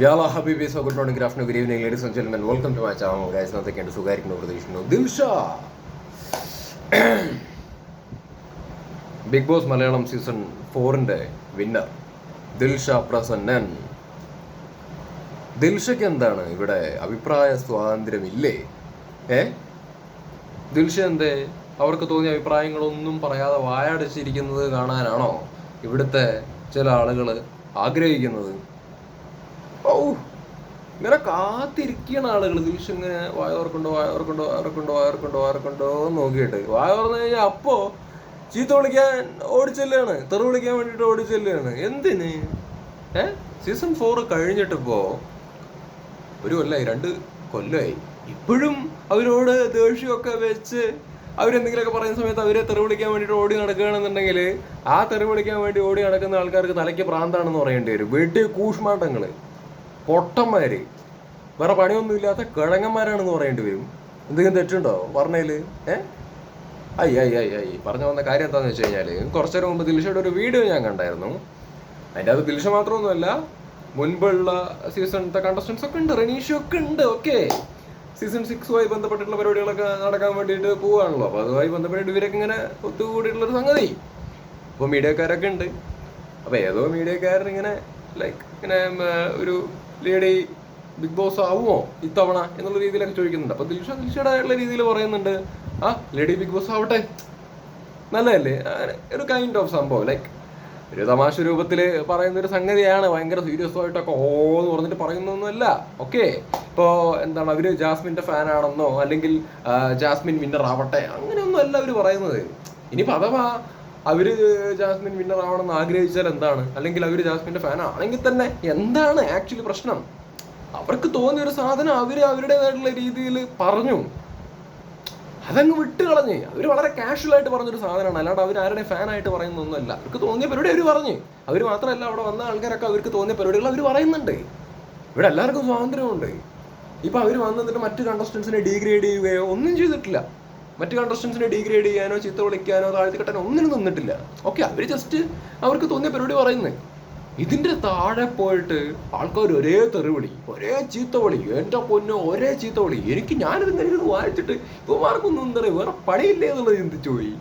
യാള ഹബീബി so good morning ഗ്രാഫ്റ്റർ good evening ladies and gentlemen. Welcome to my channel. Guys നത്തേക്കുണ്ട് സുഖായിരിക്കുന്നു പ്രതീക്ഷിക്കുന്നു. Dilsha! Big Boss Malayalam season ഫോറിന്റെ winner Dilsha Prasannan. ദിൽഷയ്ക്ക് എന്താണ് ഇവിടെ അഭിപ്രായ സ്വാതന്ത്ര്യമില്ലേ? ഏ? ദിൽഷ എന്തേ? അവർക്ക് തോന്നിയ അഭിപ്രായങ്ങളൊന്നും പറയാതെ വായടച്ചിരിക്കുന്നത് കാണാനാണോ ഇവിടുത്തെ ചില ആളുകൾ ആഗ്രഹിക്കുന്നത്? ഓ ഇങ്ങനെ കാത്തിരിക്കുകയാണ് ആളുകൾ ദിൽഷ ഇങ്ങനെ വായോർക്കുണ്ടോ വായോർക്കുണ്ടോ വായോർക്കുണ്ടോ വായോർക്കുണ്ടോ വായോർക്കുണ്ടോ എന്ന് നോക്കിയിട്ട്. വായോർന്ന് കഴിഞ്ഞാൽ അപ്പോ ചീത്ത വിളിക്കാൻ ഓടിച്ചെല്ലാണ്. തെറു വിളിക്കാൻ വേണ്ടിയിട്ട് ഓടിച്ചെല്ലാണ്. എന്തിന്? ഏ? സീസൺ ഫോർ കഴിഞ്ഞിട്ടിപ്പോ ഒരു കൊല്ലമായി രണ്ട് കൊല്ലമായി ഇപ്പോഴും അവരോട് ദേഷ്യമൊക്കെ വെച്ച് അവരെന്തെങ്കിലുമൊക്കെ പറയുന്ന സമയത്ത് അവരെ തെറി വിളിക്കാൻ വേണ്ടിയിട്ട് ഓടി നടക്കുകയാണെന്നുണ്ടെങ്കിൽ ആ തെറി വിളിക്കാൻ വേണ്ടി ഓടി നടക്കുന്ന ആൾക്കാർക്ക് തലയ്ക്ക് പ്രാന്താണെന്ന് പറയേണ്ടി വരും. വെട്ടി കൂഷ്മാട്ടങ്ങൾ പൊട്ടന്മാര്. വേറെ പണിയൊന്നുമില്ലാത്ത കിഴങ്ങന്മാരാണെന്ന് പറയേണ്ടി വരും. എന്തെങ്കിലും തെറ്റുണ്ടോ പറഞ്ഞതിൽ ഏ? ഐ ഐ ഐ ഐ പറഞ്ഞു വന്ന കാര്യം എന്താണെന്ന് വെച്ച് കഴിഞ്ഞാൽ കുറച്ചു നേരം മുമ്പ് ദിൽഷയുടെ ഒരു വീഡിയോ ഞാൻ കണ്ടായിരുന്നു. അതിന്റെ അത് ദിൽഷ മാത്രമൊന്നുമല്ല മുൻപുള്ള സീസണിലത്തെ കണ്ടസ്റ്റൻസ് ഒക്കെ ഉണ്ട് റെനീഷ് ഒക്കെ ഉണ്ട് ഓക്കെ. സീസൺ സിക്സുമായി ബന്ധപ്പെട്ടിട്ടുള്ള പരിപാടികളൊക്കെ നടക്കാൻ വേണ്ടിയിട്ട് പോവാണല്ലോ. അപ്പോൾ അതുമായി ബന്ധപ്പെട്ടിട്ട് ഇവരൊക്കെ ഇങ്ങനെ ഒത്തുകൂടിയിട്ടുള്ളൊരു സംഗതി. അപ്പോൾ മീഡിയക്കാരൊക്കെ ഉണ്ട്. അപ്പോൾ ഏതോ മീഡിയക്കാരൻ ഇങ്ങനെ ലൈക്ക് ഇങ്ങനെ ഒരു ലേഡി ബിഗ് ബോസ് ആവുമോ ഇത്തവണ എന്നുള്ള രീതിയിലൊക്കെ ചോദിക്കുന്നുണ്ട്. അപ്പോൾ ദിൽഷ ദിൽഷയുടെ രീതിയിൽ പറയുന്നുണ്ട് ആ ലേഡി ബിഗ് ബോസ് ആവട്ടെ. നല്ലതല്ലേ? ഒരു കൈൻഡ് ഓഫ് സംഭവം. ലൈക്ക് ഒരു തമാശ രൂപത്തിൽ പറയുന്ന ഒരു സംഗതിയാണ് ഭയങ്കര സീരിയസ് ആയിട്ടൊക്കെ ഓ എന്ന് പറഞ്ഞിട്ട് പറയുന്നൊന്നുമല്ല ഓക്കെ ഇപ്പോൾ എന്താണ് അവർ ജാസ്മിന്റെ ഫാനാണെന്നോ അല്ലെങ്കിൽ ജാസ്മിൻ വിന്നർ ആവട്ടെ അങ്ങനെയൊന്നും അല്ല അവർ പറയുന്നത്. ഇനിയിപ്പോൾ അഥവാ അവർ ജാസ്മിൻ വിന്നർ ആവണമെന്ന് ആഗ്രഹിച്ചാൽ എന്താണ്? അല്ലെങ്കിൽ അവർ ജാസ്മിന്റെ ഫാൻ ആണെങ്കിൽ തന്നെ എന്താണ് ആക്ച്വലി പ്രശ്നം? അവർക്ക് തോന്നിയ ഒരു സാധനം അവർ അവരുടേതായിട്ടുള്ള രീതിയിൽ പറഞ്ഞു. അതങ്ങ് വിട്ട് കളഞ്ഞ്. അവർ വളരെ കാഷ്വൽ ആയിട്ട് പറഞ്ഞൊരു സാധനമാണ്. അല്ലാണ്ട് അവർ ആരുടെ ഫാനായിട്ട് പറയുന്നൊന്നുമല്ല അവർക്ക് തോന്നിയ പരിപാടി അവർ പറഞ്ഞു. അവർ മാത്രമല്ല അവിടെ വന്ന ആൾക്കാരൊക്കെ അവർക്ക് തോന്നിയ പരിപാടികൾ അവർ പറയുന്നുണ്ട്. ഇവിടെ എല്ലാവർക്കും സ്വാതന്ത്ര്യമുണ്ട്. ഇപ്പൊ അവർ വന്നിട്ട് മറ്റു കണ്ടസ്റ്റൻസിനെ ഡീഗ്രേഡ് ചെയ്യുകയോ ഒന്നും ചെയ്തിട്ടില്ല. മറ്റ് കണ്ടസ്റ്റൻസിനെ ഡീഗ്രേഡ് ചെയ്യാനോ ചിത്ത വിളിക്കാനോ താഴ്ത്തി കെട്ടാനോ ഒന്നിനും നിന്നിട്ടില്ല. ഓക്കെ അവർ ജസ്റ്റ് അവർക്ക് തോന്നിയ പരിപാടി പറയുന്നത് ഇതിന്റെ താഴെ പോയിട്ട് ആൾക്കാർ ഒരേ തെറിവിളി ഒരേ ചീത്ത വിളി എന്റെ പൊന്നോ ഒരേ ചീത്ത വിളി എനിക്ക് ഞാനിത് ഇങ്ങനെ വായിച്ചിട്ട് ഇവന്മാർക്കൊന്നും എന്താ പറയുക വേറെ പണിയില്ലേ എന്നുള്ളത് ചിന്തിച്ചു പോയി.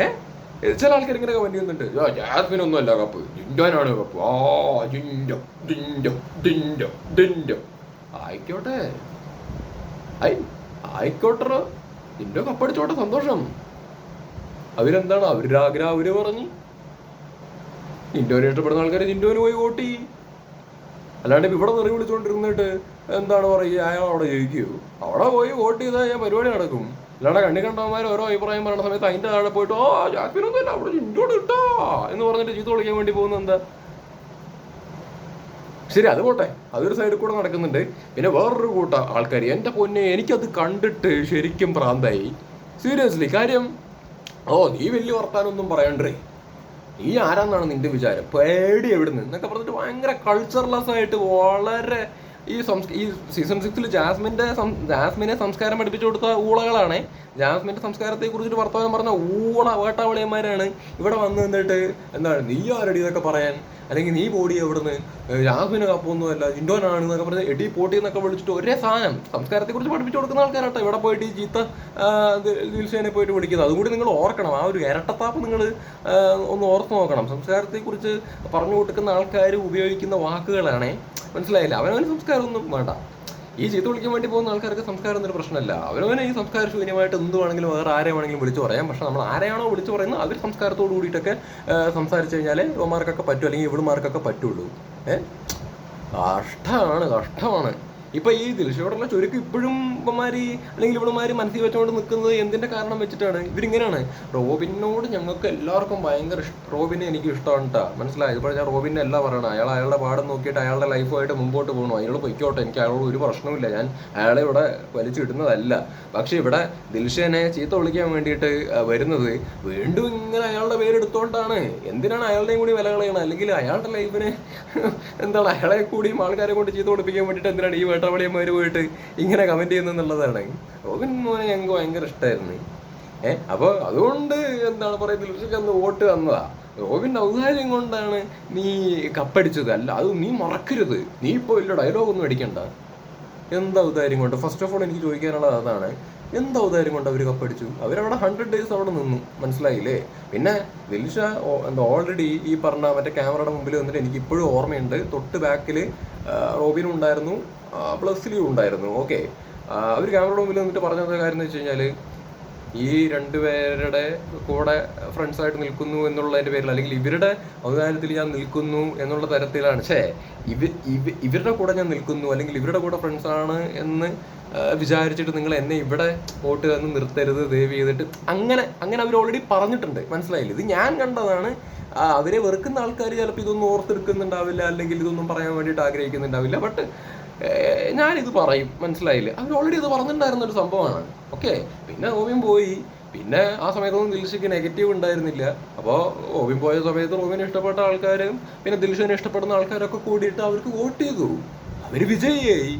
ഏ? ചില ആൾക്കാർ ഇങ്ങനെ കമന്റ് ചെയ്യുന്നുണ്ട്. "ആ, ജാസ്മിനൊന്നും അല്ല കപ്പ്. ജിൻഡോനാണ് കപ്പ്. ആ ജിൻഡോ ജിൻഡോ ജിൻഡോ ജിൻഡോ. ആയിക്കോട്ടെ. ആയിക്കോട്ടെ ജിൻഡോ കപ്പടിച്ചോട്ടെ സന്തോഷം. അവരെന്താണ്? അവരുടെ ആഗ്രഹം അവർ പറഞ്ഞു ജിൻഡോനെ ഇഷ്ടപ്പെടുന്ന ആൾക്കാർ ജിൻഡോന് പോയി വോട്ട് ചെയ്യും. അല്ലാണ്ട് ഇവിടെ നിറി വിളിച്ചുകൊണ്ടിരുന്നിട്ട് എന്താണ് പറയുക? അയാൾ അവിടെ ജയിക്കൂ. അവിടെ പോയി വോട്ട് ചെയ്താൽ ഞാൻ പരിപാടി നടക്കും. അല്ലാണ്ട് കണ്ണി കണ്ടവന്മാർ ഓരോ അഭിപ്രായം പറയുന്ന സമയത്ത് അതിന്റെ താഴെ പോയിട്ട് ഓ ജാസ്മിനൊന്നും ഇല്ല അവിടെ ജിൻഡോട് ഇട്ടോ എന്ന് പറഞ്ഞിട്ട് ചീത്ത വിളിക്കാൻ വേണ്ടി പോകുന്നത് എന്താ? ശരി അത് പോട്ടെ. അതൊരു സൈഡിൽ കൂടെ നടക്കുന്നുണ്ട്. പിന്നെ വേറൊരു കൂട്ടം ആൾക്കാർ എന്റെ പൊന്നെ എനിക്കത് കണ്ടിട്ട് ശരിക്കും പ്രാന്തായി. സീരിയസ്ലി കാര്യം ഓ നീ വലിയ വർത്താനൊന്നും പറയണ്ടേ. നീ ആരാന്നാണ് നിന്റെ വിചാരം? പേടി എവിടുന്ന്? എന്നൊക്കെ പറഞ്ഞിട്ട് ഭയങ്കര കൾച്ചർലെസ് ആയിട്ട് വളരെ ഈ സംസ് ഈ സീസൺ സിക്സിൽ ജാസ്മിന്റെ സം- ജാസ്മിനെ സംസ്കാരം പഠിപ്പിച്ചു കൊടുത്ത ഊളകളാണ്. ജാസ്മിന്റെ സംസ്കാരത്തെ കുറിച്ചിട്ട് വർത്തമാനം പറഞ്ഞ ഊള വേട്ടാവളിയന്മാരാണ് ഇവിടെ വന്ന് നിന്നിട്ട് എന്താണ് നീ ആരടി എന്നൊക്കെ പറയാൻ? അല്ലെങ്കിൽ നീ പോടി എവിടുന്ന്? ജാസ്മിന് കപ്പൊന്നുമല്ല ഇൻഡോനാണ് എന്നൊക്കെ പറഞ്ഞ് എടി പോട്ടി എന്നൊക്കെ വിളിച്ചിട്ട് ഒരേ സാധനം സംസ്കാരത്തെ കുറിച്ച് പഠിപ്പിച്ചു കൊടുക്കുന്ന ആൾക്കാരാട്ടോ ഇവിടെ പോയിട്ട് ഈ ചീത്ത ദിൽഷേനെ പോയിട്ട് വിളിക്കുന്നത്. അതുകൂടി നിങ്ങൾ ഓർക്കണം. ആ ഒരു ഇരട്ടത്താപ്പ് നിങ്ങൾ ഒന്ന് ഓർത്ത് നോക്കണം. സംസ്കാരത്തെ കുറിച്ച് പറഞ്ഞു കൊടുക്കുന്ന ആൾക്കാർ ഉപയോഗിക്കുന്ന വാക്കുകളാണേ മനസ്സിലായില്ല. അവനവന് സംസ്കാരമൊന്നും വേണ്ട. ഈ ചീത്ത വിളിക്കാൻ വേണ്ടി പോകുന്ന ആൾക്കാർക്ക് സംസ്കാരം എന്നൊരു പ്രശ്നമല്ല. അവരവനെ ഈ സംസ്കാര ശൂന്യമായിട്ട് എന്ത് വേണമെങ്കിലും വേറെ ആരെ വേണമെങ്കിലും വിളിച്ചു പറയാം. പക്ഷെ നമ്മൾ ആരെയാണോ വിളിച്ചു പറയുന്നത് അവർ സംസ്കാരത്തോട് കൂടിയിട്ടൊക്കെ സംസാരിച്ചു കഴിഞ്ഞാൽ യുവമാർക്കൊക്കെ പറ്റും അല്ലെങ്കിൽ ഇവിടുമാർക്കൊക്കെ പറ്റുള്ളൂ. ഏഹ് കഷ്ടമാണ് കഷ്ടമാണ്. ഇപ്പൊ ഈ ദിൽഷയോടുള്ള ചുരുക്ക് ഇപ്പോഴും ഇവന്മാര് അല്ലെങ്കിൽ ഇവളുമാര് മനസ്സിൽ വെച്ചുകൊണ്ട് നിൽക്കുന്നത് എന്തിന്റെ കാരണം വെച്ചിട്ടാണ്? ഇവരിങ്ങനെയാണ്. റോബിനോട് ഞങ്ങൾക്ക് എല്ലാവർക്കും ഭയങ്കര ഇഷ്ടം റോബിനെ എനിക്ക് ഇഷ്ടമാണ് കേട്ടോ മനസ്സിലായി? ഇപ്പോൾ ഞാൻ റോബിനെ അല്ല പറയണം അയാൾ അയാളുടെ പാടം നോക്കിയിട്ട് അയാളുടെ ലൈഫുമായിട്ട് മുമ്പോട്ട് പോകണം അയാൾ പൊയ്ക്കോട്ടെ. എനിക്ക് അയാളോട് ഒരു പ്രശ്നവുമില്ല ഞാൻ അയാളെ ഇവിടെ വലിച്ചു കിട്ടുന്നതല്ല പക്ഷെ ഇവിടെ ദിൽഷേനെ ചീത്ത വിളിക്കാൻ വേണ്ടിയിട്ട് വരുന്നത് വീണ്ടും ഇങ്ങനെ അയാളുടെ പേരെടുത്തോണ്ടാണ്. എന്തിനാണ് അയാളുടെയും കൂടി വില കളയണം അല്ലെങ്കിൽ അയാളുടെ ലൈഫിനെ എന്താണ്? അയാളെ കൂടിയും ആൾക്കാരെ കൊണ്ട് ചീത്ത പഠിപ്പിക്കാൻ വേണ്ടിയിട്ട് എന്തിനാണ് ഈ വേട്ടാവളിയന്മാർ പോയിട്ട് ഇങ്ങനെ കമന്റ് ചെയ്യുന്നെന്നുള്ളതാണ് റോബിൻ മോനെ ഞങ്ങൾക്ക് ഭയങ്കര ഇഷ്ടമായിരുന്നു ഏഹ് അപ്പോൾ അതുകൊണ്ട് എന്താണ് പറയുക ദിൽഷയ്ക്ക് അന്ന് വോട്ട് തന്നതാ. റോബിന്റെ ഔദാര്യം കൊണ്ടാണ് നീ കപ്പടിച്ചത്. അല്ല അത് നീ മറക്കരുത്. നീ ഇപ്പോൾ ഇല്ല ഡയലോഗ് ഒന്നും അടിക്കണ്ട. എന്താ ഔദാര്യം കൊണ്ട്? ഫസ്റ്റ് ഓഫ് ഓൾ എനിക്ക് ചോദിക്കാനുള്ളത് അതാണ്. എന്താ ഔദാര്യം കൊണ്ട് അവർ കപ്പടിച്ചു അവരവിടെ ഹൺഡ്രഡ് ഡേയ്സ് അവിടെ നിന്നു. മനസ്സിലായില്ലേ? പിന്നെ ദിൽഷ എന്താ ഓൾറെഡി ഈ പറഞ്ഞ മറ്റേ ക്യാമറയുടെ മുമ്പിൽ വന്നിട്ട് എനിക്ക് ഇപ്പോഴും ഓർമ്മയുണ്ട്. തൊട്ട് ബാക്കിൽ റോബിനും ഉണ്ടായിരുന്നു പ്ലസ്സിലും ഉണ്ടായിരുന്നു. ഓക്കെ അവർ ക്യാമറയുടെ മുമ്പിൽ വന്നിട്ട് പറഞ്ഞ കാര്യം എന്ന് വെച്ച് കഴിഞ്ഞാൽ ഈ രണ്ടുപേരുടെ കൂടെ ഫ്രണ്ട്സ് ആയിട്ട് നിൽക്കുന്നു എന്നുള്ളതിന്റെ പേരിൽ അല്ലെങ്കിൽ ഇവരുടെ അവതാരത്തിൽ ഞാൻ നിൽക്കുന്നു എന്നുള്ള തരത്തിലാണ്. ഛേ ഇവ ഇവ- ഇവരുടെ കൂടെ ഞാൻ നിൽക്കുന്നു അല്ലെങ്കിൽ ഇവരുടെ കൂടെ ഫ്രണ്ട്സ് ആണ് എന്ന് വിചാരിച്ചിട്ട് നിങ്ങൾ എന്നെ ഇവിടെ വോട്ട് തന്ന് നിർത്തരുത് ദയവ് ചെയ്തിട്ട് അങ്ങനെ അങ്ങനെ അവർ ഓൾറെഡി പറഞ്ഞിട്ടുണ്ട്. മനസ്സിലായില്ല? ഇത് ഞാൻ കണ്ടതാണ്. അവരെ വെറുക്കുന്ന ആൾക്കാർ ചിലപ്പോൾ ഇതൊന്നും ഓർത്തെടുക്കുന്നുണ്ടാവില്ല അല്ലെങ്കിൽ ഇതൊന്നും പറയാൻ വേണ്ടിയിട്ട് ആഗ്രഹിക്കുന്നുണ്ടാവില്ല. ബട്ട് ഞാനിത് പറയും. മനസ്സിലായില്ലേ? അവർ ഓൾറെഡി ഇത് പറഞ്ഞിട്ടുണ്ടായിരുന്ന ഒരു സംഭവമാണ്. ഓക്കെ പിന്നെ ഓവിയും പോയി. പിന്നെ ആ സമയത്തൊന്നും ദിൽഷയ്ക്ക് നെഗറ്റീവ് ഉണ്ടായിരുന്നില്ല. അപ്പോൾ ഓവിൻ പോയ സമയത്ത് റോബിനെ ഇഷ്ടപ്പെട്ട ആൾക്കാരും പിന്നെ ദിൽഷനെ ഇഷ്ടപ്പെടുന്ന ആൾക്കാരൊക്കെ കൂടിയിട്ട് അവർക്ക് വോട്ട് ചെയ്തു. അവർ വിജയിയായി.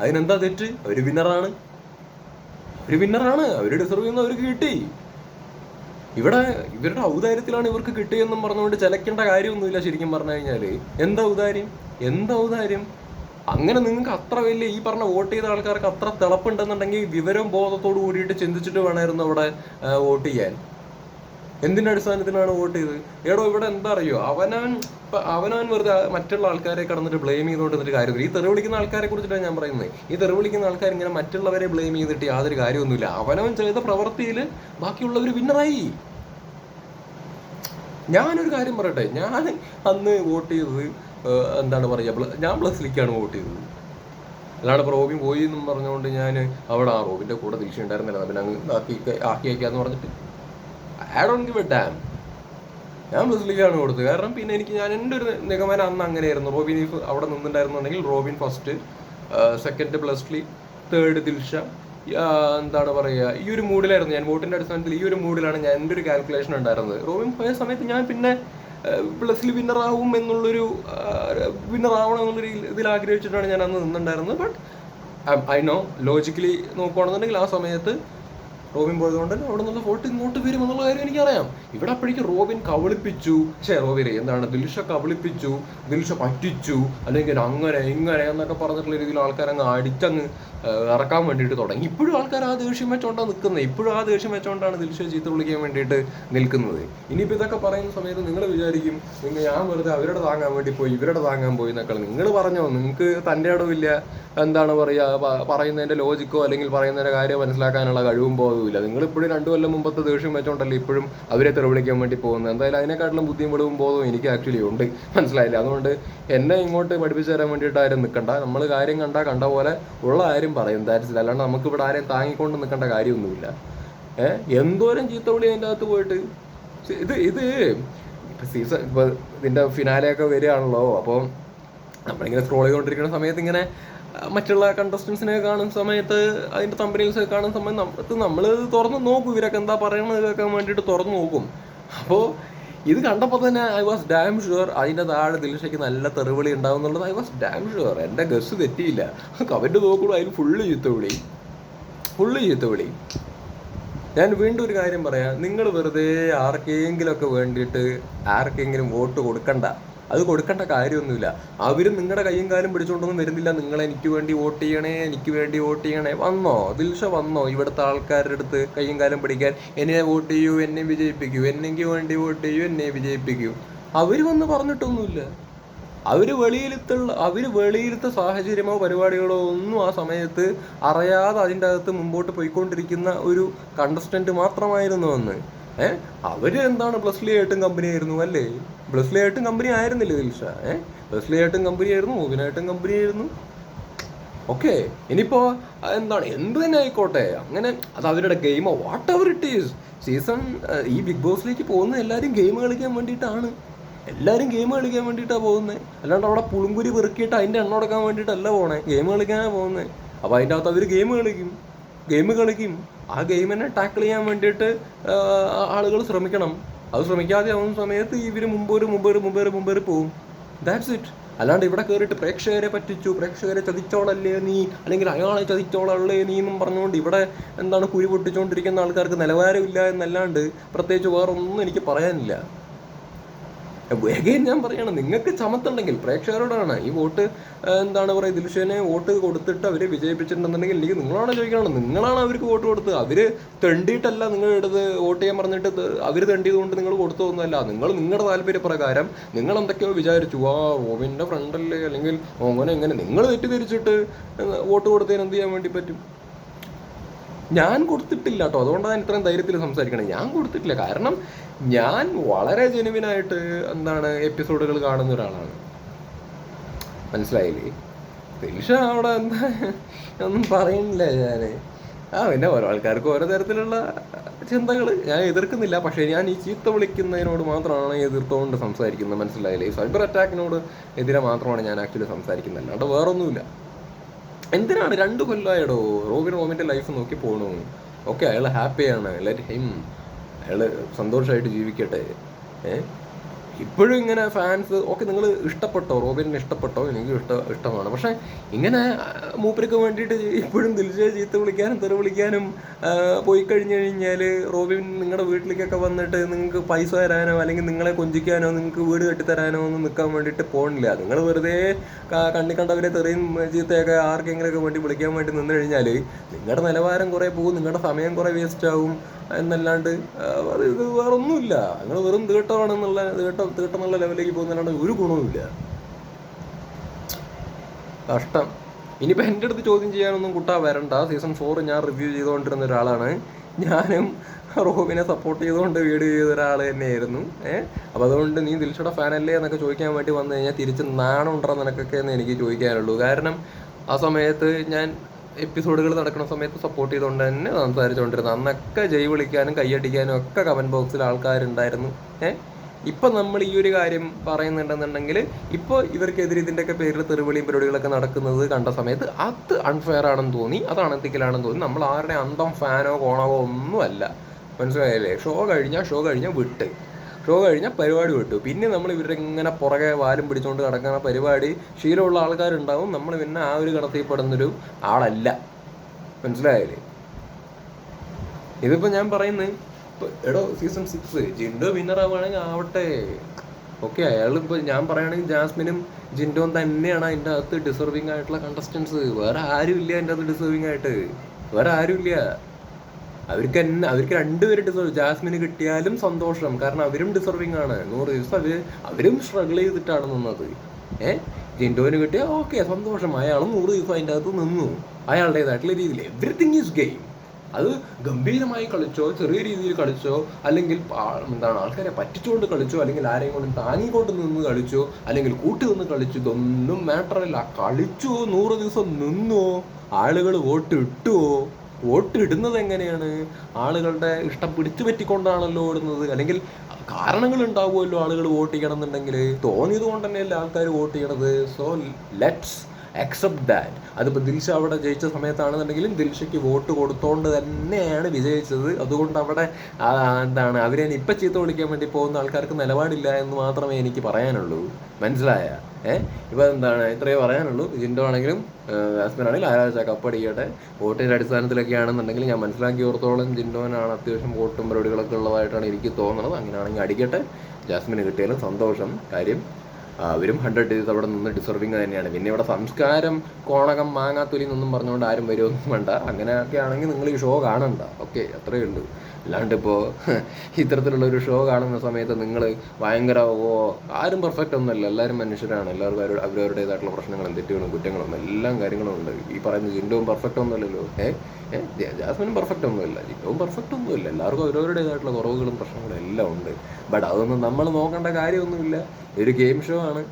അതിനെന്താ തെറ്റ്? അവർ വിന്നറാണ് അവർ വിന്നറാണ് അവർ ഡിസർവ് ചെയ്യുന്ന അവർക്ക് കിട്ടി. ഇവിടെ ഇവരുടെ ഔദാര്യത്തിലാണ് ഇവർക്ക് കിട്ടിയെന്നും പറഞ്ഞുകൊണ്ട് ചിലക്കേണ്ട കാര്യമൊന്നുമില്ല ശരിക്കും പറഞ്ഞു കഴിഞ്ഞാൽ എന്താ ഔദാര്യം? എന്താ ഔദാര്യം? അങ്ങനെ നിങ്ങൾക്ക് അത്ര വലിയ ഈ പറഞ്ഞ വോട്ട് ചെയ്ത ആൾക്കാർക്ക് അത്ര തിളപ്പുണ്ടെന്നുണ്ടെങ്കിൽ വിവരം ബോധത്തോട് കൂടിയിട്ട് ചിന്തിച്ചിട്ട് വേണമായിരുന്നു അവിടെ വോട്ട് ചെയ്യാൻ. എന്തിന്റെ അടിസ്ഥാനത്തിലാണ് വോട്ട് ചെയ്തത്? എടോ ഇവിടെ എന്താ അറിയോ? അവനവൻ ഇപ്പൊ അവനവൻ വെറുതെ മറ്റുള്ള ആൾക്കാരെ കടന്നിട്ട് ബ്ലെയിം ചെയ്തുകൊണ്ടിരുന്നിട്ട് കാര്യമില്ല. ഈ തെറി വിളിക്കുന്ന ആൾക്കാരെ കുറിച്ചിട്ടാണ് ഞാൻ പറയുന്നത്. ഈ തെറി വിളിക്കുന്ന ആൾക്കാർ ഇങ്ങനെ മറ്റുള്ളവരെ ബ്ലെയിം ചെയ്തിട്ട് യാതൊരു കാര്യമൊന്നുമില്ല. അവനവൻ ചെയ്ത പ്രവൃത്തിയിൽ ബാക്കിയുള്ളവർ വിന്നറായി. ഞാനൊരു കാര്യം പറയട്ടെ. ഞാൻ അന്ന് വോട്ട് ചെയ്തത് എന്താണ് പറയുക? ഞാൻ പ്ലസിലേക്കാണ് വോട്ട് ചെയ്തത്. അല്ലാണ്ട് റോബിൻ പോയി എന്നും പറഞ്ഞുകൊണ്ട് ഞാൻ അവിടെ ആ റോബിന്റെ കൂടെ ദിൽഷ ഉണ്ടായിരുന്നില്ല. പിന്നെ അങ്ങ് ആക്കി ആക്കി വയ്ക്കാന്ന് പറഞ്ഞിട്ട്. I don't give a damn ഞാൻ പ്ലസിലേക്കാണ് കൊടുത്തത്. കാരണം പിന്നെ എനിക്ക് ഞാൻ എന്റെ ഒരു നിഗമനം അന്ന് അങ്ങനെയായിരുന്നു. റോബിൻ ഇഫ് അവിടെ നിന്നുണ്ടായിരുന്നുണ്ടെങ്കിൽ Robin first second Blesslee third Dilsha എന്താണ് പറയുക? ഈ ഒരു മൂഡിലായിരുന്നു ഞാൻ വോട്ടിന്റെ അടിസ്ഥാനത്തിൽ ഈ ഒരു മൂഡിലാണ് ഞാൻ എന്റെ ഒരു കാൽക്കുലേഷൻ ഉണ്ടായിരുന്നത്. റോബിൻ പോയ സമയത്ത് ഞാൻ പിന്നെ പ്ലസിൽ വിന്നർ ആവും എന്നുള്ളൊരു വിന്നർ ആവണം എന്നുള്ളൊരു ഇതിൽ ആഗ്രഹിച്ചിട്ടാണ് ഞാൻ അന്ന് നിന്നുണ്ടായിരുന്നത് ബട്ട് ഐ നോ ലോജിക്കലി നോക്കുകയാണെന്നുണ്ടെങ്കിൽ ആ സമയത്ത് റോബിൻ പോയതുകൊണ്ട് അവിടെ നിന്നുള്ള ഫോട്ടോ ഇങ്ങോട്ട് വരും എന്നുള്ള കാര്യം എനിക്കറിയാം. ഇവിടെ അപ്പോഴേക്കും റോബിൻ കബളിപ്പിച്ചു. ഷേ റോബിനെ എന്താണ് ദിൽഷ കബളിപ്പിച്ചു ദിൽഷ പറ്റിച്ചു അല്ലെങ്കിൽ അങ്ങനെ ഇങ്ങനെ എന്നൊക്കെ പറഞ്ഞിട്ടുള്ള രീതിയിൽ ആൾക്കാരങ്ങ് അടിച്ചങ്ങ് ഇറക്കാൻ വേണ്ടിയിട്ട് തുടങ്ങി. ഇപ്പോഴും ആൾക്കാർ ആ ദേഷ്യം വെച്ചോണ്ടാണ് നിൽക്കുന്നത് ഇപ്പോഴും ആ ദേഷ്യം വെച്ചോണ്ടാണ് ദിൽഷ ചീത്ത വിളിക്കാൻ വേണ്ടിയിട്ട് നിൽക്കുന്നത്. ഇനിയിപ്പോൾ ഇതൊക്കെ പറയുന്ന സമയത്ത് നിങ്ങൾ വിചാരിക്കും നിങ്ങൾ ഞാൻ വെറുതെ അവരുടെ താങ്ങാൻ വേണ്ടി പോയി ഇവരുടെ താങ്ങാൻ പോയി എന്നൊക്കെ നിങ്ങൾ പറഞ്ഞോ നിങ്ങൾക്ക് തന്റെ ഇടവില്ല എന്താണ് പറയുക പറയുന്നതിന്റെ ലോജിക്കോ അല്ലെങ്കിൽ പറയുന്നതിന്റെ കാര്യം മനസ്സിലാക്കാനുള്ള കഴിവും ബോധവുമില്ല നിങ്ങൾ ഇപ്പോഴും രണ്ടു കൊല്ലം മുമ്പത്തെ ദേഷ്യം വെച്ചോണ്ടല്ലേ ഇപ്പോഴും അവരെ തെറിവിളിക്കാൻ വേണ്ടി പോകുന്നത് എന്തായാലും അതിനെക്കാട്ടിലും ബുദ്ധിയും വെളിവും ബോധവും എനിക്ക് ആക്ച്വലി ഉണ്ട്. മനസ്സിലായില്ല? അതുകൊണ്ട് എന്നെ ഇങ്ങോട്ട് പഠിപ്പിച്ചു തരാൻ വേണ്ടിയിട്ട് ആരും നിൽക്കണ്ട. നമ്മൾ കാര്യം കണ്ട കണ്ട പോലെ ഉള്ള കാര്യം പറയും ദാരിച്ചില്ല അല്ലാണ്ട് നമുക്ക് ഇവിടെ ആരെയും താങ്ങിക്കൊണ്ട് നിൽക്കേണ്ട കാര്യമൊന്നുമില്ല. ഏഹ് എന്തോരം ചീത്തവിളി അതിന്റെ അകത്ത് പോയിട്ട്? ഇത് ഇത് ഇപ്പൊ സീസൺ ഇപ്പൊ ഇതിന്റെ ഫിനാലെയൊക്കെ വരികയാണല്ലോ അപ്പോൾ നമ്മളിങ്ങനെ സ്ക്രോൾ ചെയ്തുകൊണ്ടിരിക്കുന്ന സമയത്ത് ഇങ്ങനെ മറ്റുള്ള കണ്ടസ്റ്റൻസിനെ കാണുന്ന സമയത്ത് അതിന്റെ തമ്പനീൽസ് ഒക്കെ കാണുന്ന സമയത്ത് നമ്മൾ തുറന്ന് നോക്കും ഇവരൊക്കെ എന്താ പറയണത് കേൾക്കാൻ വേണ്ടിയിട്ട് തുറന്ന് നോക്കും. അപ്പോൾ ഇത് കണ്ടപ്പോൾ തന്നെ ഐ വാസ് ഡാം ഷുവർ അതിന്റെ താഴെ ദിൽഷയ്ക്ക് നല്ല തെറിവിളി ഉണ്ടാവും എന്നുള്ളത് ഐ വാസ് ഡാം ഷുവർ എന്റെ ഗസ് തെറ്റിയില്ല. കമന്റ് നോക്കുള്ളൂ അതിൽ ഫുള്ള് ചീത്തവിളി ഫുള്ള് ചീത്തവിളി ഞാൻ വീണ്ടും ഒരു കാര്യം പറയാം. നിങ്ങൾ വെറുതെ ആർക്കെങ്കിലുമൊക്കെ വേണ്ടിയിട്ട് ആർക്കെങ്കിലും വോട്ട് കൊടുക്കണ്ട. അത് കൊടുക്കേണ്ട കാര്യമൊന്നുമില്ല. അവരും നിങ്ങളുടെ കയ്യും കാലും പിടിച്ചുകൊണ്ടൊന്നും വരുന്നില്ല. നിങ്ങൾ എനിക്ക് വേണ്ടി വോട്ട് ചെയ്യണേ എനിക്ക് വേണ്ടി വോട്ട് ചെയ്യണേ. വന്നോ? ദിൽഷ വന്നോ? ഇവിടുത്തെ ആൾക്കാരുടെ അടുത്ത് കയ്യും കാലും പിടിക്കാൻ എന്നെ വോട്ട് ചെയ്യൂ എന്നെ വിജയിപ്പിക്കൂ എന്നെങ്കിൽ വേണ്ടി വോട്ട് ചെയ്യൂ എന്നെ വിജയിപ്പിക്കൂ. അവർ വന്ന് പറഞ്ഞിട്ടൊന്നുമില്ല. അവർ വെളിയിലത്തുള്ള അവർ വെളിയിലത്തെ സാഹചര്യമോ പരിപാടികളോ ഒന്നും ആ സമയത്ത് അറിയാതെ അതിന്റെ അകത്ത് മുമ്പോട്ട് പോയിക്കൊണ്ടിരിക്കുന്ന ഒരു കണ്ടസ്റ്റന്റ് മാത്രമായിരുന്നു അന്ന്. ഏഹ് അവർ എന്താണ് ബ്ലസ്ലി ഏട്ടും കമ്പനി ആയിരുന്നു അല്ലേ? ബ്ലസ്ലി ഏട്ടും കമ്പനി ആയിരുന്നില്ല ദിൽഷ? ഏഹ് ബ്ലസ്ലി ഏട്ടും കമ്പനി ആയിരുന്നു മൂവിനായിട്ടും കമ്പനി ആയിരുന്നു. ഓക്കെ ഇനിയിപ്പോ എന്താണ്? എന്ത് തന്നെ ആയിക്കോട്ടെ? അങ്ങനെ അത് അവരുടെ ഗെയിമോ whatever it is season ഈ ബിഗ് ബോസിലേക്ക് പോകുന്ന എല്ലാവരും ഗെയിം കളിക്കാൻ വേണ്ടിയിട്ടാണ്. എല്ലാവരും ഗെയിം കളിക്കാൻ വേണ്ടിയിട്ടാണ് പോകുന്നത്. അല്ലാണ്ട് അവിടെ പുളുങ്കുരി പെറുക്കിയിട്ട് അതിന്റെ എണ്ണ കൊടുക്കാൻ വേണ്ടിയിട്ടല്ല പോണേ. ഗെയിം കളിക്കാനാണ് പോകുന്നത്. അപ്പോൾ അതിന്റെ അകത്ത് അവർ ഗെയിം കളിക്കും. ഗെയിം കളിക്കും. ആ ഗെയിമിനെ ടാക്കിൾ ചെയ്യാൻ വേണ്ടിയിട്ട് ആളുകൾ ശ്രമിക്കണം. അത് ശ്രമിക്കാതെ ആവുന്ന സമയത്ത് ഇവർ മുമ്പേറി മുമ്പേറി മുമ്പേറി മുമ്പേറി പോവും. ദാറ്റ്സ് ഇറ്റ് അല്ലാണ്ട് ഇവിടെ കയറിയിട്ട് പ്രേക്ഷകരെ പറ്റിച്ചു പ്രേക്ഷകരെ ചതിച്ചോളല്ലേ നീ? അല്ലെങ്കിൽ അയാളെ ചതിച്ചോളല്ലേ നീ എന്നും പറഞ്ഞുകൊണ്ട് ഇവിടെ എന്താണ് കുഴി പൊട്ടിച്ചുകൊണ്ടിരിക്കുന്ന ആൾക്കാർക്ക് നിലവാരമില്ല എന്നല്ലാണ്ട് പ്രത്യേകിച്ച് വേറൊന്നും എനിക്ക് പറയാനില്ല. വേഗം ഞാൻ പറയണം നിങ്ങൾക്ക് ചമത്തുണ്ടെങ്കിൽ പ്രേക്ഷകരോടാണ് ഈ വോട്ട് എന്താണ് പറയുക ദിൽഷനെ വോട്ട് കൊടുത്തിട്ട് അവരെ വിജയിപ്പിച്ചിട്ടുണ്ടെന്നുണ്ടെങ്കിൽ എനിക്ക് നിങ്ങളാണ് ചോദിക്കണം നിങ്ങളാണ് അവർക്ക് വോട്ട് കൊടുത്തത്. അവർ തെണ്ടിയിട്ടല്ല നിങ്ങൾ എടുത്ത് വോട്ട് ചെയ്യാൻ പറഞ്ഞിട്ട് അവർ അവർ തെണ്ടിയത് കൊണ്ട് നിങ്ങൾ കൊടുത്തതൊന്നുമല്ല നിങ്ങൾ നിങ്ങളുടെ താല്പര്യപ്രകാരം നിങ്ങൾ എന്തൊക്കെയോ വിചാരിച്ചു. ആ റോബിന്റെ ഫ്രണ്ടല്ലേ അല്ലെങ്കിൽ അങ്ങനെ എങ്ങനെ നിങ്ങൾ തെറ്റിദ്ധരിച്ചിട്ട് വോട്ട് കൊടുത്തതിന് എന്ത് ചെയ്യാൻ വേണ്ടി പറ്റും? ഞാൻ കൊടുത്തിട്ടില്ല കേട്ടോ അതുകൊണ്ടാണ് ഇത്രയും ധൈര്യത്തിൽ സംസാരിക്കണത് ഞാൻ കൊടുത്തിട്ടില്ല. കാരണം ഞാൻ വളരെ ജെനുവിനായിട്ട് എന്താണ് എപ്പിസോഡുകൾ കാണുന്ന ഒരാളാണ്. മനസ്സിലായില്ലേ? ദിൽഷ അവിടെ എന്താ? ഒന്നും പറയുന്നില്ല ഞാൻ ആ പിന്നെ ഓരോ ആൾക്കാർക്ക് ഓരോ തരത്തിലുള്ള ചിന്തകൾ ഞാൻ എതിർക്കുന്നില്ല. പക്ഷേ ഞാൻ ഈ ചീത്ത വിളിക്കുന്നതിനോട് മാത്രമാണ് എതിർത്തുകൊണ്ട് സംസാരിക്കുന്നത്. മനസ്സിലായില്ലേ? സൈബർ അറ്റാക്കിനോട് എതിരെ മാത്രമാണ് ഞാൻ ആക്ച്വലി സംസാരിക്കുന്നത്. അല്ലാണ്ട് വേറൊന്നുമില്ല. എന്തിനാണ് രണ്ട് കൊല്ലമായിടോ റോബിൻ റോമിന്റെ ലൈഫ് നോക്കി പോണു. ഓക്കെ അയാൾ ഹാപ്പിയാണ് ലെറ്റ് ഹിം അയാൾ സന്തോഷമായിട്ട് ജീവിക്കട്ടെ. ഏ? ഇപ്പോഴും ഇങ്ങനെ ഫാൻസ് ഓക്കെ നിങ്ങൾ ഇഷ്ടപ്പെട്ടോ? റോബിനെ ഇഷ്ടപ്പെട്ടോ? എനിക്ക് ഇഷ്ട ഇഷ്ടമാണ്. പക്ഷേ ഇങ്ങനെ മൂപ്പർക്ക് വേണ്ടിയിട്ട് ഇപ്പോഴും ദിൽജയെ ചീത്ത വിളിക്കാനും തെറി വിളിക്കാനും പോയി കഴിഞ്ഞു കഴിഞ്ഞാൽ റോബിൻ നിങ്ങളുടെ വീട്ടിലേക്കൊക്കെ വന്നിട്ട് നിങ്ങൾക്ക് പൈസ തരാനോ അല്ലെങ്കിൽ നിങ്ങളെ കൊഞ്ചിക്കാനോ നിങ്ങൾക്ക് വീട് കെട്ടിത്തരാനോ ഒന്നും നിൽക്കാൻ വേണ്ടിയിട്ട് പോകണില്ല നിങ്ങൾ വെറുതെ കണ്ണി കണ്ടവരെ തെറിയും ചീത്തയൊക്കെ ആർക്കെങ്കിലുമൊക്കെ വേണ്ടി വിളിക്കാൻ വേണ്ടി നിന്ന് കഴിഞ്ഞാൽ നിങ്ങളുടെ നിലവാരം കുറേ പോകും നിങ്ങളുടെ സമയം കുറേ വേസ്റ്റ് ആവും. എന്നല്ലാണ്ട് ഇത് വേറെ ഒന്നുമില്ല നിങ്ങൾ വെറും തീട്ടമാണെന്നുള്ള തീട്ടം എന്നുള്ള ലെവലിലേക്ക് പോകുന്നതിനാണ് ഒരു ഗുണവുമില്ല. കഷ്ടം. ഇനിയിപ്പോൾ എന്റെ അടുത്ത് ചോദ്യം ചെയ്യാനൊന്നും കുട്ടാ വരണ്ട. സീസൺ ഫോർ ഞാൻ റിവ്യൂ ചെയ്തുകൊണ്ടിരുന്ന ഒരാളാണ്. ഞാനും റോബിനെ സപ്പോർട്ട് ചെയ്തുകൊണ്ട് വീഡിയോ ചെയ്ത ഒരാൾ തന്നെയായിരുന്നു. ഏഹ് അപ്പോൾ അതുകൊണ്ട് നീ ദിൽഷയുടെ ഫാനല്ലേ എന്നൊക്കെ ചോദിക്കാൻ വേണ്ടി വന്നു കഴിഞ്ഞാൽ തിരിച്ച് നാണം നിനക്കൊക്കെ എന്ന് എനിക്ക് ചോദിക്കാനുള്ളൂ. കാരണം ആ സമയത്ത് ഞാൻ എപ്പിസോഡുകൾ നടക്കുന്ന സമയത്ത് സപ്പോർട്ട് ചെയ്തുകൊണ്ട് തന്നെ സംസാരിച്ചുകൊണ്ടിരുന്നത് അന്നൊക്കെ ജയ് വിളിക്കാനും കൈയടിക്കാനും ഒക്കെ കമന്റ് ബോക്സിൽ ആൾക്കാരുണ്ടായിരുന്നു. ഏഹ് ഇപ്പം നമ്മൾ ഈ ഒരു കാര്യം പറയുന്നുണ്ടെന്നുണ്ടെങ്കിൽ ഇപ്പോൾ ഇവർക്കെതിരെ ഇതിന്റെയൊക്കെ പേരിൽ തെറിവിളിയും പരിപാടികളൊക്കെ നടക്കുന്നത് കണ്ട സമയത്ത് അത് അൺഫെയർ ആണെന്ന് തോന്നി അത് അണത്തിക്കലാണെന്ന് തോന്നി. നമ്മൾ ആരുടെ അന്തം ഫാനോ കോണോ ഒന്നുമല്ല. മനസ്സിലായല്ലേ? ഷോ കഴിഞ്ഞാൽ ഷോ കഴിഞ്ഞാൽ വിട്ട്. ഷോ കഴിഞ്ഞാൽ പരിപാടി വിട്ടു. പിന്നെ നമ്മൾ ഇവരുടെ ഇങ്ങനെ പുറകെ വാലും പിടിച്ചുകൊണ്ട് നടക്കുന്ന പരിപാടി ശീലമുള്ള ആൾക്കാരുണ്ടാവും. നമ്മൾ പിന്നെ ആ ഒരു കടത്തിൽ പെടുന്നൊരു ആളല്ല. മനസ്സിലായില്ലേ? ഇതിപ്പോ ഞാൻ പറയുന്നത് എടോ സീസൺ സിക്സ് ജിൻഡോ വിന്നർ ആവുകയാണെങ്കിൽ ആവട്ടെ. ഓക്കെ അയാൾ ഇപ്പൊ ഞാൻ പറയുകയാണെങ്കിൽ ജാസ്മിനും ജിൻഡോ തന്നെയാണ് അതിന്റെ അകത്ത് ഡിസർവിങ് ആയിട്ടുള്ള കണ്ടസ്റ്റൻസ് വേറെ ആരും ഇല്ല അതിന്റെ അകത്ത് ഡിസർവിങ് ആയിട്ട്. വേറെ ആരും ഇല്ല അവർക്ക് എന്നെ അവർക്ക് രണ്ടുപേരും ഡിസർവ് ജാസ്മിന് കിട്ടിയാലും സന്തോഷം. കാരണം അവരും ഡിസർവിങ് ആണ്. നൂറ് ദിവസം അവർ അവരും സ്ട്രഗിൾ ചെയ്തിട്ടാണ് നിന്നത്. ഏഹ് ജിൻഡോന് കിട്ടിയ ഓക്കെ സന്തോഷം. അയാളും നൂറ് ദിവസം അതിന്റെ അകത്ത് നിന്നു. അയാളുടേതായിട്ടുള്ള രീതിയിൽ. എവറിത്തിങ് ഈസ് ഗെയിം അത് ഗംഭീരമായി കളിച്ചോ ചെറിയ രീതിയിൽ കളിച്ചോ അല്ലെങ്കിൽ എന്താണ് ആൾക്കാരെ പറ്റിച്ചുകൊണ്ട് കളിച്ചോ അല്ലെങ്കിൽ ആരെയും കൊണ്ട് താങ്ങിക്കൊണ്ട് നിന്ന് കളിച്ചോ അല്ലെങ്കിൽ കൂട്ടി നിന്ന് കളിച്ചു ഇതൊന്നും മാറ്ററല്ല കളിച്ചു നൂറ് ദിവസം നിന്നോ. ആളുകൾ വോട്ട് ഇട്ടുവോ വോട്ട് ഇടുന്നത് എങ്ങനെയാണ്? ആളുകളുടെ ഇഷ്ടം പിടിച്ചു പറ്റിക്കൊണ്ടാണല്ലോ ഓടുന്നത് അല്ലെങ്കിൽ കാരണങ്ങൾ ഉണ്ടാവുമല്ലോ ആളുകൾ വോട്ട് ചെയ്യണം എന്നുണ്ടെങ്കിൽ തോന്നിയത് കൊണ്ട് തന്നെയല്ലേ ആൾക്കാർ വോട്ട് ചെയ്യണത് സോ ലെറ്റ്സ് അക്സെപ്റ്റ് ദാറ്റ് അതിപ്പോൾ ദിൽഷ അവിടെ ജയിച്ച സമയത്താണെന്നുണ്ടെങ്കിലും ദിൽഷയ്ക്ക് വോട്ട് കൊടുത്തോണ്ട് തന്നെയാണ് വിജയിച്ചത്. അതുകൊണ്ട് അവിടെ എന്താണ് അവരെ ഇപ്പം ചീത്ത വിളിക്കാൻ വേണ്ടി പോകുന്ന ആൾക്കാർക്ക് നിലപാടില്ല എന്ന് മാത്രമേ എനിക്ക് പറയാനുള്ളൂ. മനസ്സിലായ? ഏഹ് ഇപ്പം എന്താണ്? ഇത്രയേ പറയാനുള്ളൂ. ജിൻഡോ ആണെങ്കിലും ബാറ്റ്സ്മാൻ ആണെങ്കിലും ആരാഴ്ച കപ്പടിക്കട്ടെ വോട്ടിന്റെ അടിസ്ഥാനത്തിലൊക്കെ ആണെന്നുണ്ടെങ്കിൽ ഞാൻ മനസ്സിലാക്കി ഓർത്തോളം ജിൻഡോനാണ് അത്യാവശ്യം വോട്ടും പരിപാടികളൊക്കെ ഉള്ളതായിട്ടാണ് എനിക്ക് തോന്നുന്നത്. അങ്ങനെയാണെങ്കിൽ അടിക്കട്ടെ. ജാസ്മിന് കിട്ടിയാലും സന്തോഷം. കാര്യം അവരും ഹൺഡ്രഡ് ഡേയ്സ് അവിടെ നിന്ന് ഡിസർവിങ് തന്നെയാണ്. പിന്നെ ഇവിടെ സംസ്കാരം കോണകം മാങ്ങാത്തൊലി എന്നൊന്നും പറഞ്ഞുകൊണ്ട് ആരും വരുമൊന്നും വേണ്ട. അങ്ങനെയൊക്കെ ആണെങ്കിൽ നിങ്ങൾ ഈ ഷോ കാണണ്ട. ഓക്കെ അത്രയേ ഉള്ളൂ. അല്ലാണ്ട് ഇപ്പോൾ ഇത്തരത്തിലുള്ള ഒരു ഷോ കാണുന്ന സമയത്ത് നിങ്ങൾ ഭയങ്കര ഓ ആരും പെർഫെക്റ്റ് ഒന്നുമല്ല. എല്ലാവരും മനുഷ്യരാണ്. എല്ലാവർക്കും അവരുടെ അവരവരുടേതായിട്ടുള്ള പ്രശ്നങ്ങളും തെറ്റുകളും കുറ്റങ്ങളും എല്ലാം കാര്യങ്ങളും ഉണ്ട്. ഈ പറയുന്ന ജിൻഡോവും പെർഫെക്റ്റ് ഒന്നുമല്ലല്ലോ. ഏഹ് ജാസ്മിനും പെർഫെക്റ്റ് ഒന്നുമില്ല. ജിൻഡോവും പെർഫെക്റ്റ് ഒന്നുമില്ല. എല്ലാവർക്കും അവരവരുടേതായിട്ടുള്ള കുറവുകളും പ്രശ്നങ്ങളും എല്ലാം ഉണ്ട്. ബട്ട് അതൊന്നും നമ്മൾ നോക്കേണ്ട കാര്യമൊന്നുമില്ല. ഒരു ഗെയിം ഷോ ആണ്.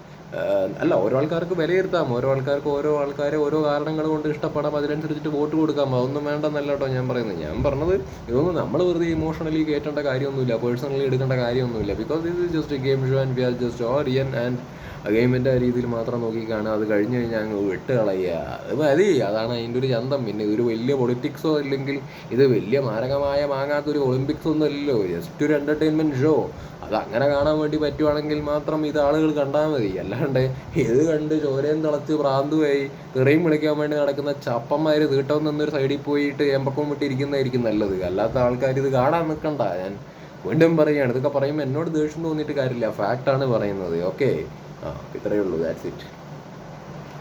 അല്ല ഓരോ ആൾക്കാർക്ക് വിലയിരുത്താം. ഓരോ ആൾക്കാർക്ക് ഓരോ ആൾക്കാരെ ഓരോ കാരണങ്ങൾ കൊണ്ട് ഇഷ്ടപ്പെടാം. അതിനനുസരിച്ചിട്ട് വോട്ട് കൊടുക്കാം. അതൊന്നും വേണ്ടെന്നല്ല കേട്ടോ ഞാൻ പറയുന്നത്. ഞാൻ പറഞ്ഞത് ഇതൊന്നും നമ്മൾ വെറുതെ ഇമോഷണലി കയറ്റേണ്ട കാര്യമൊന്നുമില്ല. പേഴ്സണലി എടുക്കേണ്ട കാര്യമൊന്നുമില്ല. ബിക്കോസ് ഇത് just game show and we are just orient and ഗെയിമിന്റെ രീതിയിൽ മാത്രം നോക്കി കാണുക അത് കഴിഞ്ഞ് കഴിഞ്ഞാൽ അങ്ങ് വിട്ട് കളയുക. അത് മതി. അതാണ് അതിന്റെ ഒരു ചന്തം. പിന്നെ ഇതൊരു വലിയ പൊളിറ്റിക്സോ അല്ലെങ്കിൽ ഇത് വലിയ മാരകമായ മാങ്ങാത്തൊരു ഒളിമ്പിക്സ് ഒന്നും അല്ലല്ലോ. ജസ്റ്റ് ഒരു എന്റർടൈൻമെന്റ് ഷോ അത് അങ്ങനെ കാണാൻ വേണ്ടി പറ്റുവാണെങ്കിൽ മാത്രം ഇത് ആളുകൾ കണ്ടാൽ മതി. അല്ലാണ്ട് ഇത് കണ്ട് ചോരയും തിളച്ച് പ്രാന്തുമായി തെറിയും വിളിക്കാൻ വേണ്ടി നടക്കുന്ന ചപ്പന്മാർ തീട്ടം നിന്നൊരു സൈഡിൽ പോയിട്ട് എമ്പക്കം വിട്ടിരിക്കുന്നതായിരിക്കും നല്ലത്. അല്ലാത്ത ആൾക്കാർ ഇത് കാണാൻ നിൽക്കണ്ട. ഞാൻ വീണ്ടും പറയുകയാണ്. ഇതൊക്കെ പറയുമ്പോൾ എന്നോട് ദേഷ്യം തോന്നിയിട്ട് കാര്യമില്ല. ഫാക്റ്റാണ് പറയുന്നത്. ഓക്കെ ആ ഇത്രയേ ഉള്ളൂ. That's it